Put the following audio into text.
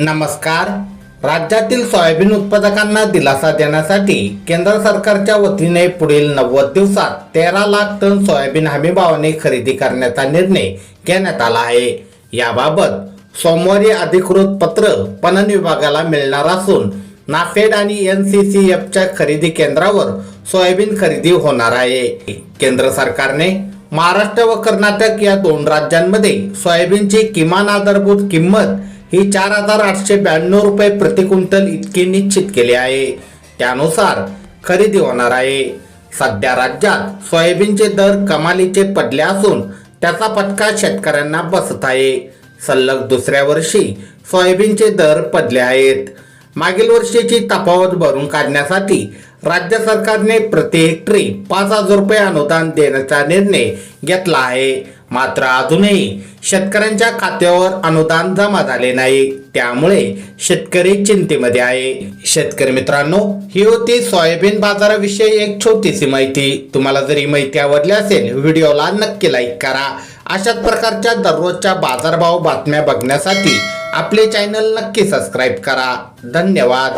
नमस्कार. राज्यातील सोयाबीन उत्पादकांना दिलासा देण्यासाठी केंद्र सरकारच्या वतीने पुढील नव्वद दिवसात तेरा लाख टन सोयाबीन हमीभावाने खरेदी करण्याचा निर्णय घेण्यात आला आहे. याबाबत सोमवारी अधिकृत पत्र पणन विभागाला मिळणार असून नाफेड आणि एन सी सी एफच्या खरेदी केंद्रावर सोयाबीन खरेदी होणार आहे. केंद्र सरकारने महाराष्ट्र व कर्नाटक या दोन राज्यांमध्ये सोयाबीनची किमान आधारभूत किंमत ही चार हजार आठशे ब्याण्णव रुपये प्रति क्विंटल इतकी निश्चित केली आहे. त्यानुसार खरेदी होणार आहे. सध्या राज्यात सोयाबीनचे दर कमालीचे पडले असून त्याचा फटका शेतकऱ्यांना बसत आहे. सलग दुसऱ्या वर्षी सोयाबीनचे दर पडले आहेत. मागील वर्षीची तफावत भरून काढण्यासाठी राज्य सरकारने प्रति हेक्टरी पाच हजार रुपये अनुदान देण्याचा निर्णय घेतला आहे. मात्र अजूनही शेतकऱ्यांच्या खात्यावर अनुदान जमा झाले नाही. त्यामुळे शेतकरी चिंतेमध्ये आहे. शेतकरी मित्रांनो ही होती सोयाबीन बाजाराविषयी एक छोटीशी माहिती. तुम्हाला जर ही माहिती आवडली असेल व्हिडिओला नक्की लाईक करा. अशाच प्रकारच्या दररोजच्या बाजारभाव बातम्या बघण्यासाठी आपले चॅनल नक्की सबस्क्राईब करा. धन्यवाद.